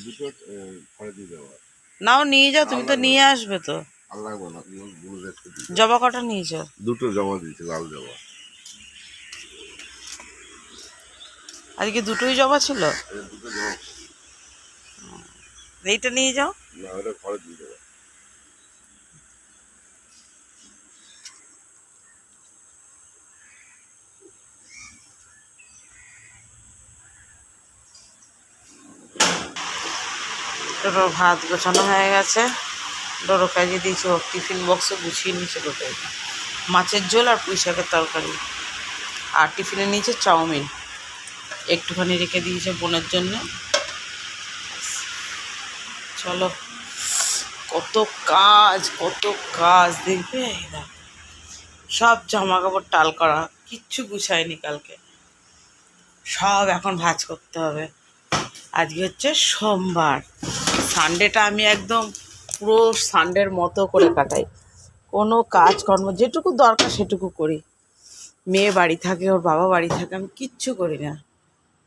দুটো নাও নিয়ে যাও তুমি তো নিয়ে আসবে তো। জবা কটা নিয়ে যাও। দুটো জবা দিয়েছে লাল জবা। আজকে দুটোই জবা ছিল? দুটো এইটা নিয়ে যাও। না ওটা ঘরে দিয়ে ডোরোর ভাত গোছানো হয়ে গেছে। ডোরো কাজে দিয়েছি ওর টিফিন বক্সে গুছিয়ে নিয়েছে ডোরো মাছের ঝোল আর পুঁই শাকের তরকারি। আর টিফিনে নিয়েছে চাউমিন। একটুখানি রেখে দিয়েছে বোনের জন্য। চলো, কত কাজ কত কাজ, দেখবে? সব জামা কাপড় টাল করা, কিচ্ছু গুছায়নি কালকে। সব এখন ভাজ করতে হবে। আজকে হচ্ছে সোমবার। সানডেটা আমি একদম পুরো সানডের মতো করে কাটাই। কোনো কাজকর্ম, যেটুকু দরকার সেটুকু করি। মেয়ে বাড়ি থাকে, ওর বাবা বাড়ি থাকে, আমি কিচ্ছু করি না।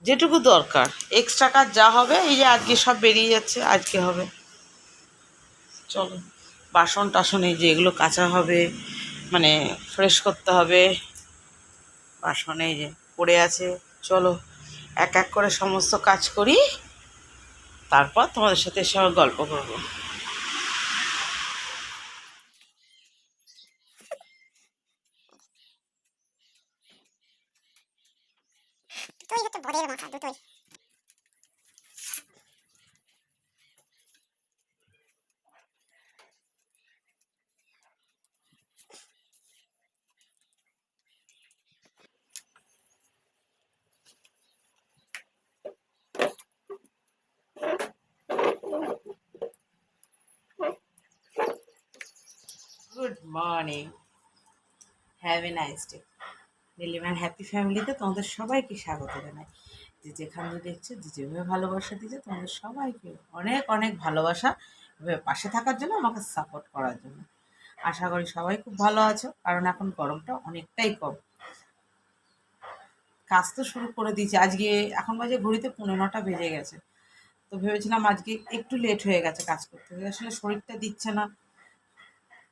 যেটুকু দরকার। এক্সট্রা কাজ যা হবে, এই যে আজকে সব বেরিয়ে যাচ্ছে, আজকে হবে। চলো বাসন টাসন এই যে এগুলো কাঁচা হবে মানে ফ্রেশ করতে হবে। বাসন এই যে পড়ে আছে। চলো, এক এক করে সমস্ত কাজ করি। তারপর তোমাদের সাথে আবার গল্প করব দুটোই হচ্ছে ভোরের মাথা দুটোই good morning have a nice day নীলিমার হ্যাপি ফ্যামিলিতে তোমাদের সবাইকে স্বাগত জানাই। যে যেখানে দেখছ যে যেভাবে ভালোবাসা দিচ্ছে তোমাদের সবাইকে অনেক অনেক ভালোবাসা পাশে থাকার জন্য, আমাকে সাপোর্ট করার জন্য। আশা করি সবাই খুব ভালো আছো, কারণ এখন গরমটা অনেকটাই কম। কাজ তো শুরু করে দিয়েছি। আজকে এখন বাজে ঘড়িতে পনেরো নটা বেজে গেছে। তো ভেবেছিলাম আজকে একটু লেট হয়ে গেছে কাজ করতে। আসলে শরীরটা দিচ্ছে না।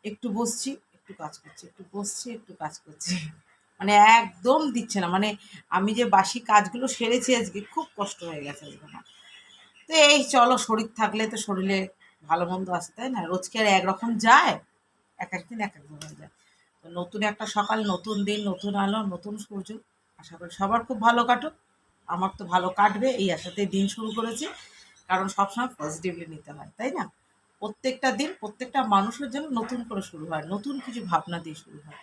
একটু বসছি, একটু কাজ করছি, একটু বসছি, একটু কাজ করছি। মানে একদম দিচ্ছে না। মানে আমি যে বাসি কাজগুলো সেরেছি আজকে, খুব কষ্ট হয়ে গেছে আজকে আমার। তো এই চলো, শরীর থাকলে তো শরীরে ভালো মন্দ আসে তাই না? রোজকে আর একরকম যায়, এক একদিন এক এক রকম যায়। তো নতুন একটা সকাল, নতুন দিন, নতুন আলো, নতুন সূর্য। আশা করি সবার খুব ভালো কাটুক। আমার তো ভালো কাটবে, এই আশাতেই দিন শুরু করেছি। কারণ সবসময় পজিটিভলি নিতে হয়, তাই না? প্রত্যেকটা দিন প্রত্যেকটা মানুষের জন্য নতুন করে শুরু হয়, নতুন কিছু ভাবনা দিয়ে শুরু হয়।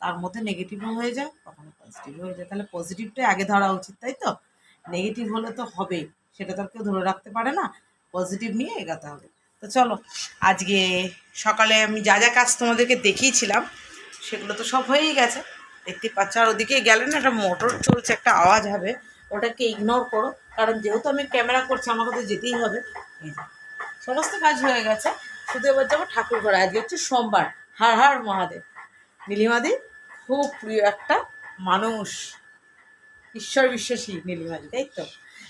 তার মধ্যে নেগেটিভও হয়ে যায়, কখনো পজিটিভ হয়ে যায়। তাহলে পজিটিভটাই আগে ধরা উচিত, তাই তো? নেগেটিভ হলে তো হবেই, সেটা তো আর কেউ ধরে রাখতে পারে না। পজিটিভ নিয়ে এগাতে হবে। তো চলো, আজকে সকালে আমি যা যা কাজ তোমাদেরকে দেখিয়েছিলাম, সেগুলো তো সব হয়েই গেছে। দেখতে পাচ্ছ, আর ওদিকে গেলে না একটা মোটর চলছে, একটা আওয়াজ হবে। ওটাকে ইগনোর করো, কারণ যেহেতু আমি ক্যামেরা করছি, আমাকে তো যেতেই হবে। এই সমস্ত কাজ হয়ে গেছে। শুধু এবার যাব ঠাকুর ঘরে। আজকে হচ্ছে সোমবার। হার হার মহাদেব। নীলিমাদি খুব প্রিয় একটা মানুষ। ঈশ্বর বিশ্বাসী নীলিমাদি, তাই তো?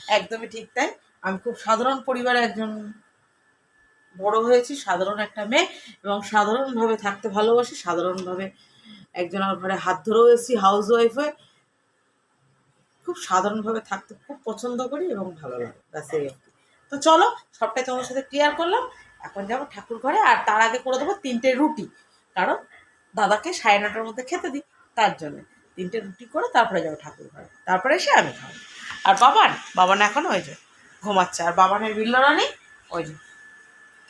একদমই ঠিক তাই। আমি খুব সাধারণ পরিবারে একজন বড় হয়েছি, সাধারণ একটা মেয়ে এবং সাধারণভাবে থাকতে ভালোবাসি, সাধারণভাবে একজন আমার ঘরে হাত ধরেও এসেছি হাউস ওয়াইফ হয়ে। খুব সাধারণভাবে থাকতে খুব পছন্দ করি এবং ভালো লাগে। ব্যাস। তো চলো, সবটাই তোমার সাথে ক্লিয়ার করলাম। এখন যাব ঠাকুর ঘরে, আর তার আগে করে দেবো তিনটে রুটি। কারণ দাদাকে সাড়ে নটার মধ্যে খেতে দিই, তার জন্য। তিনটে রুটি করে তারপরে যাব ঠাকুর ঘরে। তারপরে এসে আমি খাব। আর বাবান বাবান এখন ওই যে ঘুমাচ্ছে, আর বাবানের বিল্লরা নেই ওই যে,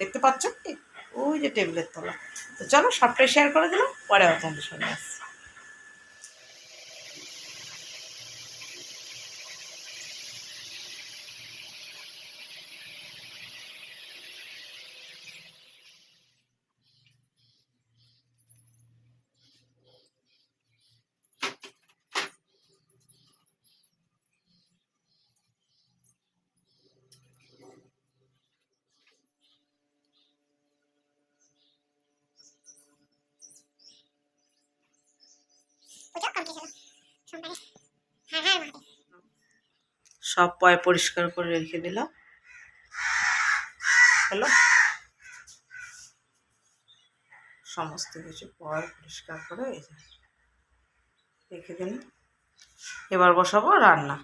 দেখতে পাচ্ছ কি? ওই যে টেবিলের তলা। তো চলো, সবটাই শেয়ার করে দিলাম, পরে তোমাদের সঙ্গে আসছি পুজো কমপ্লিট হলো সোমবারে হ্যাঁ হ্যাঁ মহাদেব সব পয় পরিষ্কার করে রেখে দিলাম। খেলো সমস্ত কিছু পয় পরিষ্কার করে রেখে দিন এবার বসাবো রান্না।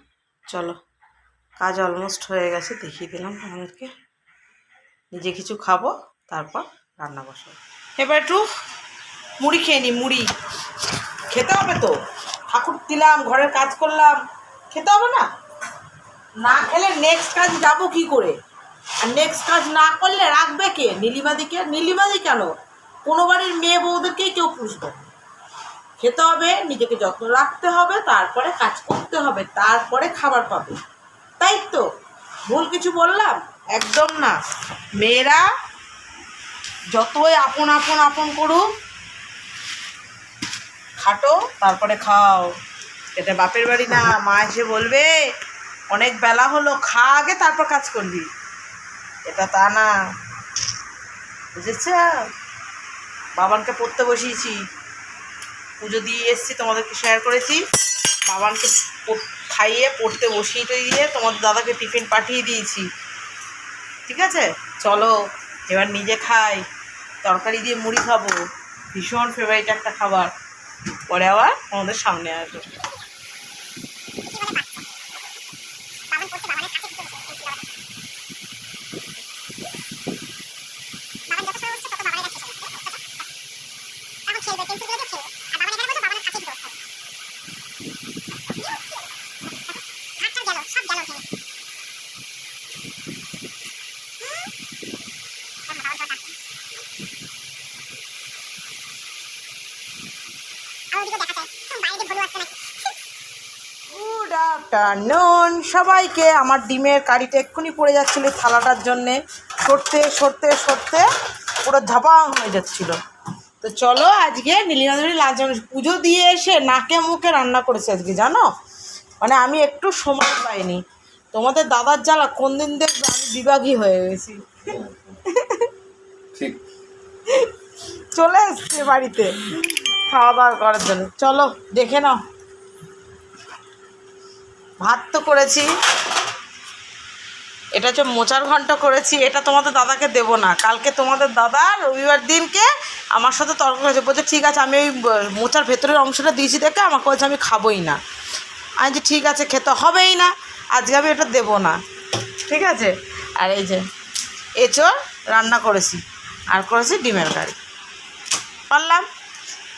চলো, কাজ অলমোস্ট হয়ে গেছে, দেখিয়ে দিলাম আমাদেরকে নিজে কিছু খাব, তারপর রান্না বসাবো। এবার একটু মুড়ি খেয়ে নি মুড়ি। খেতে হবে তো? ঠাকুর দিলাম, ঘরের কাজ করলাম। খেতে হবে না? না খেলে নেক্সট কাজ যাব কি করে? আর নেক্সট কাজ না করলে রাখবে কে? নীলিমাদিকে নীলিমাদি কেন? কোনো বাড়ির মেয়ে বউদেরকেই কেউ পুষবে খেতে হবে, নিজেকে যত্ন রাখতে হবে, তারপরে কাজ করতে হবে, তারপরে খাবার পাবে। তাই তো? ভুল কিছু বললাম? একদম না। মেয়েরা যতই আপন আপন আপন করুক, খাটো, তারপরে খাও। এটা বাপের বাড়ি না, মা এসে বলবে অনেক বেলা হলো, খা আগে, তারপর কাজ করবি। এটা তা না। বুঝেছ? বাবানকে পড়তে বসিয়েছি। পুজো দিয়ে এসছি, তোমাদেরকে শেয়ার করেছি। বাবানকে খাইয়ে, পড়তে বসিয়ে দিয়ে তোমাদের দাদাকে টিফিন পাঠিয়ে দিয়েছি। ঠিক আছে? চলো, এবার নিজে খাই। তরকারি দিয়ে মুড়ি খাব। ভীষণ ফেভারিট একটা খাবার। পরে আবার আমাদের সামনে আসবে বাবান করছে বাবানের কাছে ঢুকে বসে বলছি বাবান বাবান যত সময় বসছে তত বাবানের কাছে বসে এখন খেলবে পেন্সিলগুলো খেলবে আর বাবান এখানে বসে বাবানের কাছে ঢুকে বসে হাতটা গেল সব গেল ভেঙে হুম। এখন বাবান তো ডাকছে। আর ওদিকে দেখা যায় হুম, বাইরে দিয়ে ভুলু আসছে নাকি গুড আফটারনুন সবাইকে আমার ডিমের কারিটা এক্ষুনি পড়ে যাচ্ছিল থালাটার জন্যে। সরতে সরতে সরতে পুরো ধাপাং হয়ে যাচ্ছিল। তো চলো আজকে নীলিমাধুরী লাঞ্চ পুজো দিয়ে এসে নাকে মুখে রান্না করেছে আজকে জানো? মানে আমি একটু সময় পাইনি। তোমাদের দাদার জ্বালা কোন দিন দেখবে আমি বিভাগী হয়ে গেছি। ঠিক। চলে এসছে বাড়িতে। খাওয়া দাওয়া করার জন্য। চলো দেখে নাও। ভাত তো করেছি। এটা হচ্ছে মোচার ঘন্ট করেছি, এটা তোমাদের দাদাকে দেবো না। কালকে তোমাদের দাদা রবিবার দিনকে আমার সাথে তর্ক হয়েছে বলছে, ঠিক আছে, আমি ওই মোচার ভেতরের অংশটা দিয়েছি দেখে আমাকে বলছে, আমি খাবোই না। আমি যে ঠিক আছে, খেতে হবেই না। আজকে আমি এটা দেবো না। ঠিক আছে? আর এই যে এঁচড় রান্না করেছি। আর করেছি ডিমের কারি। পারলাম?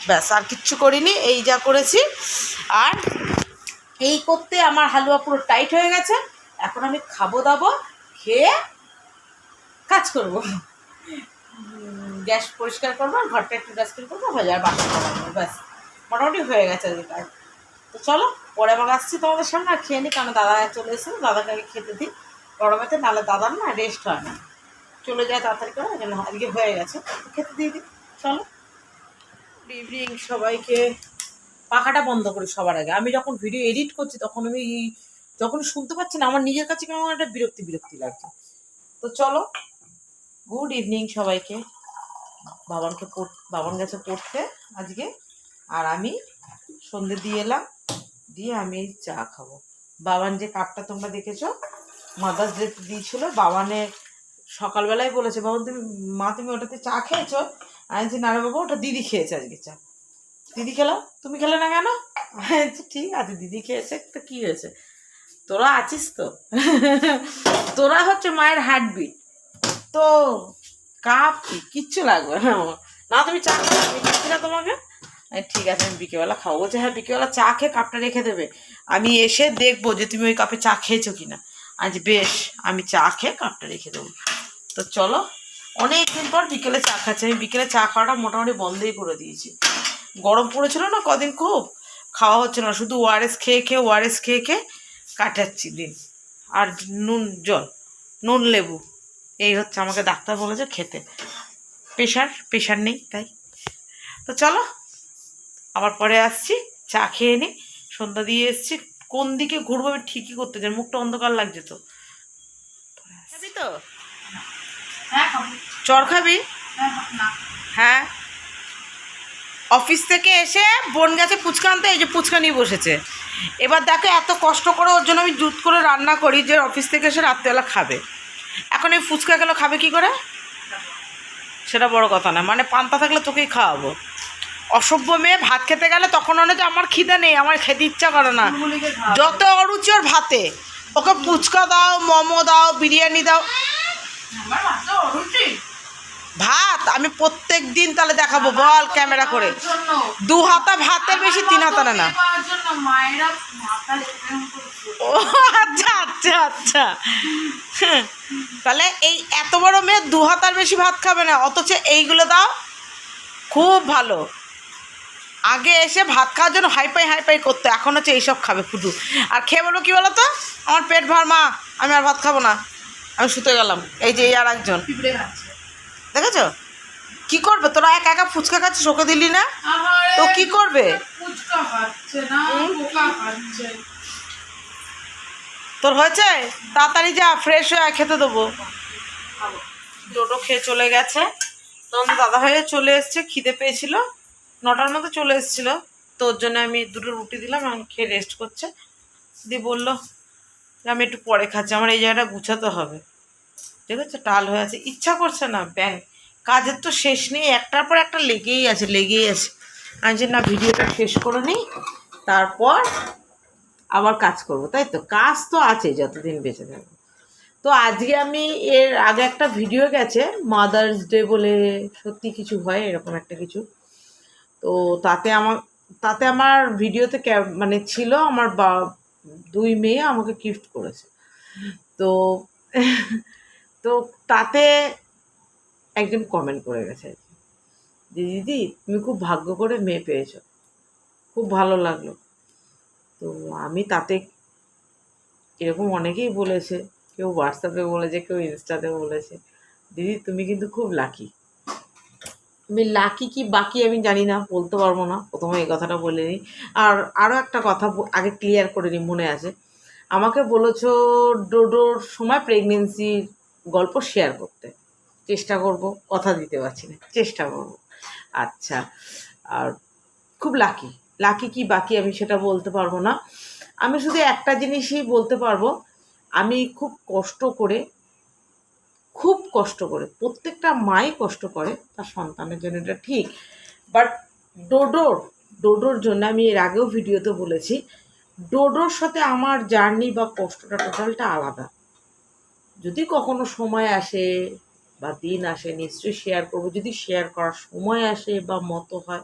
ব্যাস, আর কিচ্ছু করিনি। এই যা করেছি। আর এই করতে আমার হালুয়া পুরো টাইট হয়ে গেছে। এখন আমি খাব দাবো, খেয়ে কাজ করব। গ্যাস পরিষ্কার করব, আর ঘরটা একটু ডাস্টবিন করব হয়ে যাবে বাসন করাবো ব্যাস। মোটামুটি হয়ে গেছে আজকে কাজ। তো চলো, পরে আবার আসছি তোমাদের সামনে, আর খেয়ে নিই কারণ দাদা চলে এসে দাদাকে আগে খেতে দিই। গরমেতে নাহলে দাদার না রেস্ট হয় না। চলে যায় তাড়াতাড়ি করে আজকে হয়ে গেছে। খেতে দিয়ে দিই, চলো। ইভিনিং সবাইকে। পাখাটা বন্ধ করি সবার আগে। আমি যখন ভিডিও এডিট করছি, তখন আমি যখন শুনতে পাচ্ছি না, আমার নিজের কাছে কেমন একটা বিরক্তি বিরক্তি লাগছে। তো চলো গুড ইভিনিং সবাইকে। বাবানকে পড় বাবান গেছে পড়তে আজকে। আর আমি সন্ধে দিয়ে এলাম, দিয়ে আমি চা খাব। বাবান যে কাপটা তোমরা দেখেছ মাদার্স ডে দিয়েছিল, বাবানে সকালবেলায় বলেছে বাবা তুমি মা, তুমি ওটাতে চা খেয়েছো? আমি যে না বাবা, ওটা দিদি খেয়েছে আজকে চা। দিদি খেলো? তুমি খেলে না কেন? ঠিক আছে, দিদি খেয়েছে, তো কী হয়েছে? তোরা আছিস তো? তোরা হচ্ছে মায়ের হার্টবিট তো কাপ, কিচ্ছু লাগবে না। না, তুমি চা দিচ্ছি না তোমাকে। ঠিক আছে, আমি বিকেলবেলা খাব। বলছে হ্যাঁ বিকেলবেলা চা খেয়ে কাপটা রেখে দেবে। আমি এসে দেখব যে তুমি ওই কাপে চা খেয়েছো কিনা। আজ বেশ, আমি চা খেয়ে কাপটা রেখে দেবো। তো চলো, অনেকদিন পর বিকেলে চা খাচ্ছি। আমি বিকেলে চা খাওয়াটা মোটামুটি বন্ধই করে দিয়েছি। গরম পড়েছিল না কদিন খুব? খাওয়া হচ্ছে না শুধু ওআরএস খেয়ে খেয়ে ওআরএস খেয়ে খেয়ে কাটাচ্ছি দিন। আর নুন জল নুন লেবু এই হচ্ছে আমাকে ডাক্তার বলেছে খেতে। প্রেশার প্রেশার নেই তাই। তো চলো আবার পরে আসছি চা খেয়ে নিই সন্ধ্যা দিয়ে এসছি। কোন দিকে ঘুরবো আমি ঠিকই করতে চাই মুখটা অন্ধকার লাগছে তো। খাবি তো? চর খাবি। হ্যাঁ? অফিস থেকে এসে বোন গেছে ফুচকা আনতে এই যে ফুচকা নিয়ে বসেছে। এবার দেখো এত কষ্ট করে ওর জন্য আমি জুত করে রান্না করি যে অফিস থেকে এসে রাত্রেবেলা খাবে। এখন এই ফুচকা গেলো খাবে কি করে? সেটা বড় কথা না মানে পান্তা থাকলে তোকেই খাওয়াবো। অসভ্য মেয়ে ভাত খেতে গেলে তখন হচ্ছে আমার খিদে নেই আমার খেতে ইচ্ছা করে না। যত অরুচি ওর ভাতে ওকে ফুচকা দাও মোমো দাও বিরিয়ানি দাও। ভাত? আমি প্রত্যেক দিন তাহলে দেখাবো, বল ক্যামেরা করে। দু হাতা ভাতের বেশি, তিন হাতা না ও আচ্ছা আচ্ছা আচ্ছা। তাহলে এই এত বড় মেয়ে দু হাতার বেশি ভাত খাবে না, অথচ এইগুলো দাও, খুব ভালো। আগে এসে ভাত খাওয়ার জন্য হাইপাই হাইপাই করতো, এখন হচ্ছে এইসব খাবে ফুটু। আর খেয়ে বলব কী বলো তো আমার পেট ভর, মা, আমি আর ভাত খাব না। আমি শুতে গেলাম, এই যে এই আর একজন দেখেছ? কি করবে? তোরা একা একা ফুচকা খাচ্ছিস? ওকে দিলি না? তো কি করবে? তোর হয়েছে? তাড়াতাড়ি যা ফ্রেশ হয়ে খেতে দেবো। ডোডো খেয়ে চলে গেছে। তখন দাদা হয়ে চলে এসছে খিদে পেয়েছিল। নটার মতো চলে এসেছিল। তোর জন্য আমি দুটো রুটি দিলাম আমি খেয়ে রেস্ট করছে। দিয়ে বলল যে আমি একটু পরে খাচ্ছি আমার এই জায়গাটা গুছাতে হবে। আছে টাল হয়ে আছে। ইচ্ছা করছে না ব্যাং কাজের তো শেষ নেই, একটার পর একটা লেগেই আছে লেগেই আছে। আমি যে না ভিডিওটা শেষ করে নিই, তারপর আবার কাজ করব, তাই তো? কাজ তো আছে, যতদিন বেঁচে থাকব। তো আজকে আমি এর আগে একটা ভিডিও গেছে মাদার্স ডে বলে সত্যি কিছু হয়, এরকম একটা কিছু। তো তাতে আমার তাতে আমার ভিডিওতে মানে ছিল আমার বা, দুই মেয়ে আমাকে গিফট করেছে। তো তো তাতে একজন কমেন্ট করে গেছে যে, দিদি, তুমি খুব ভাগ্য করে মেয়ে পেয়েছ। খুব ভালো লাগল। তো আমি তাতে এরকম অনেকেই বলেছে, কেউ হোয়াটসঅ্যাপে বলেছে, কেউ ইনস্টাতে বলেছে, দিদি, তুমি কিন্তু খুব লাকি আমি লাকি কি বাকি আমি জানি না, বলতে পারব না, প্রথমে এই কথাটা বলে নিই। আর আরও একটা কথা আগে ক্লিয়ার করে নিই, মনে আছে। আমাকে বলেছ ডোডোর সময় প্রেগনেন্সির গল্প শেয়ার করতে। চেষ্টা করব, কথা দিতে পারছি না, চেষ্টা করব। আচ্ছা আর খুব লাকি লাকি কি বাকি আমি সেটা বলতে পারব না। আমি শুধু একটা জিনিসই বলতে পারব, আমি খুব কষ্ট করে, খুব কষ্ট করে, প্রত্যেকটা মাই কষ্ট করে তার সন্তানের জন্য, এটা ঠিক। বাট ডোডোর ডোডোর জন্য আমি এর আগেও ভিডিওতে বলেছি ডোডোর সাথে আমার জার্নি বা কষ্টটা টোটালটা আলাদা। যদি কখনো সময় আসে বা দিন আসে, নিশ্চয়ই শেয়ার করব। যদি শেয়ার করার সময় আসে বা মতো হয়,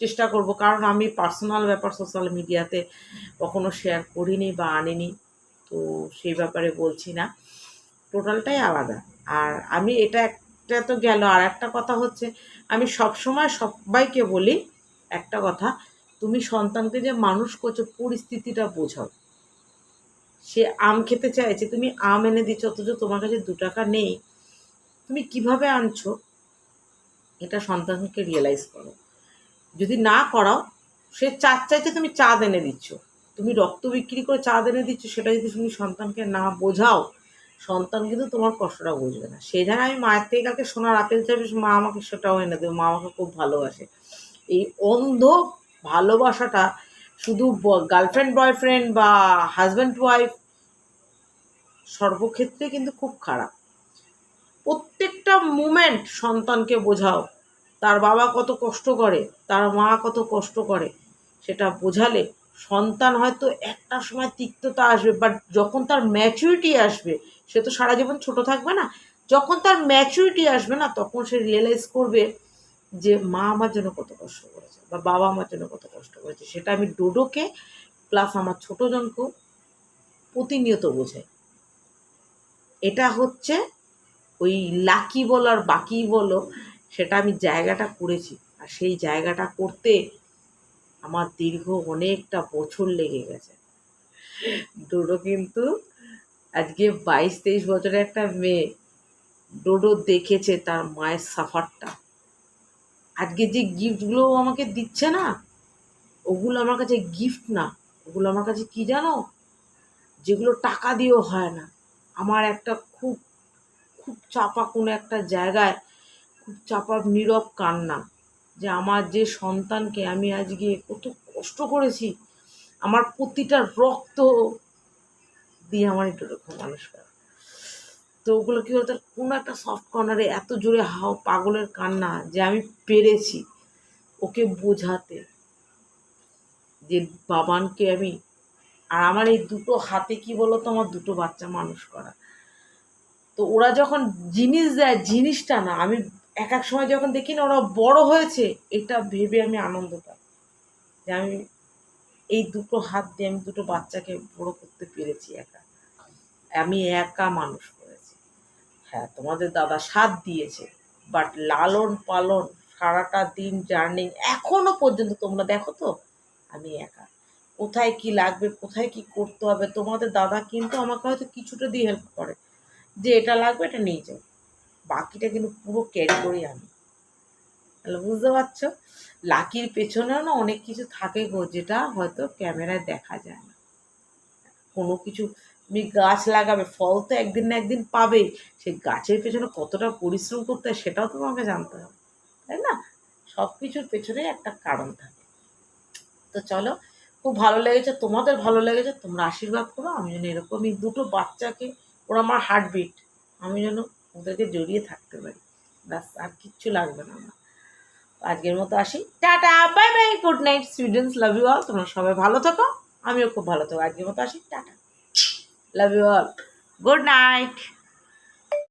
চেষ্টা করব। কারণ আমি পার্সোনাল ব্যাপার সোশ্যাল মিডিয়াতে কখনো শেয়ার করিনি বা আনিনি, তো সেই ব্যাপারে বলছি না। টোটালটাই আলাদা। আর আমি এটা একটা তো গেল। আর একটা কথা হচ্ছে, আমি সবসময় সবাইকে বলি, একটা কথা, তুমি সন্তানকে যে মানুষ করছ, পরিস্থিতিটা বোঝাও। সে আম খেতে চাইছে, তুমি আম এনে দিচ্ছ, অথচ তোমার কাছে দু টাকা নেই, তুমি কীভাবে আনছো? এটা সন্তানকে রিয়েলাইজ করো। যদি না করাও, সে চাঁদ চাইছে তুমি চাঁদ এনে দিচ্ছ। তুমি রক্ত বিক্রি করে চাঁদ এনে দিচ্ছ, সেটা যদি তুমি সন্তানকে না বোঝাও, সন্তান কিন্তু তোমার কষ্টটা বুঝবে না। সেই জন্য আমি মায়ের থেকে কালকে সোনার আপেল চাইবে মা আমাকে সেটাও এনে দেবে, মা আমাকে খুব ভালোবাসে। এই অন্ধ ভালোবাসাটা শুধু গার্লফ্রেন্ড বয়ফ্রেন্ড বা হাজব্যান্ড ওয়াইফ সর্বক্ষেত্রে কিন্তু খুব খারাপ। প্রত্যেকটা মুমেন্ট সন্তানকে বোঝাও। তার বাবা কত কষ্ট করে, তার মা কত কষ্ট করে, সেটা বোঝালে সন্তান হয়তো একটা সময় তিক্ততা আসবে বাট যখন তার ম্যাচুরিটি আসবে, সে তো সারা জীবন ছোট থাকবে না, যখন তার ম্যাচুরিটি আসবে না, তখন সে রিয়েলাইজ করবে যে মা আমার জন্য কত কষ্ট করেছে বা বাবা আমার জন্য কত কষ্ট করেছে, সেটা আমি ডোডোকে প্লাস আমার ছোটো জনকেও প্রতিনিয়ত বোঝাই। এটা হচ্ছে ওই লাকি বলো আর বাকি বলো, সেটা আমি জায়গাটা করেছি। আর সেই জায়গাটা করতে আমার দীর্ঘ অনেকটা বছর লেগে গেছে। ডোডো কিন্তু আজকে বাইশ তেইশ বছরের একটা মেয়ে, ডোডো দেখেছে তার মায়ের সাফারটা আজকে যে গিফটগুলো আমাকে দিচ্ছে না, ওগুলো আমার কাছে গিফট না। ওগুলো আমার কাছে কি জানো? যেগুলো টাকা দিয়েও হয় না। আমার একটা খুব খুব চাপা কোনো একটা জায়গায়, খুব চাপা নীরব কান্না যে আমার যে সন্তানকে আমি আজকে কত কষ্ট করেছি, আমার প্রতিটা রক্ত দিয়ে আমার একটু মানুষ করা। তো ওগুলো কী বলতো, কোনো একটা সফট কর্নারে এত জোরে হাও পাগলের কান্না যে আমি পেরেছি ওকে বোঝাতে। যে বাবানকে আমি, আর আমার এই দুটো হাতে কি বলো তো আমার দুটো বাচ্চা মানুষ করা। তো ওরা যখন জিনিস দেয়, জিনিসটা না, আমি এক এক সময় যখন দেখি না, ওরা বড় হয়েছে, এটা ভেবে আমি আনন্দ পাই। যে আমি এই দুটো হাত দিয়ে আমি দুটো বাচ্চাকে বড় করতে পেরেছি একা। আমি একা মানুষ। হ্যাঁ তোমাদের দাদা সাথ দিয়েছে। বাট লালন পালন সারাটা দিন জার্নি এখনও পর্যন্ত তোমরা দেখো তো? আমি একা। কোথায় কি লাগবে, কোথায় কি করতে হবে? তোমাদের দাদা কিন্তু আমাকে হয়তো কিছুটা দিয়ে হেল্প করে। যে এটা লাগবে এটা নিয়ে যাও। বাকিটা কিন্তু পুরো ক্যারি করি আমি। বুঝতে পারছ? লাকির পেছনেও না অনেক কিছু থাকে গো, যেটা হয়তো ক্যামেরায় দেখা যায় না। কোনো কিছু তুমি গাছ লাগাবে, ফল তো একদিন না একদিন পাবে সেই গাছের পেছনে কতটা পরিশ্রম করতে হয় সেটাও তোমাকে জানতে হবে, তাই না? সব কিছুর পেছনে একটা কারণ থাকে। তো চলো, খুব ভালো লেগেছে, তোমাদের ভালো লেগেছে, তোমরা আশীর্বাদ করো, আমি যেন এরকমই দুটো বাচ্চাকে, ওরা আমার হার্টবিট আমি যেন ওদেরকে জড়িয়ে থাকতে পারি। ব্যাস, আর কিচ্ছু লাগবে না আমার। আজকের মতো আসি। Tata bye bye good night students love you all তোমরা সবাই ভালো থাকো, আমিও খুব ভালো থাকো, আজকের মতো আসি, tata. Love you all good night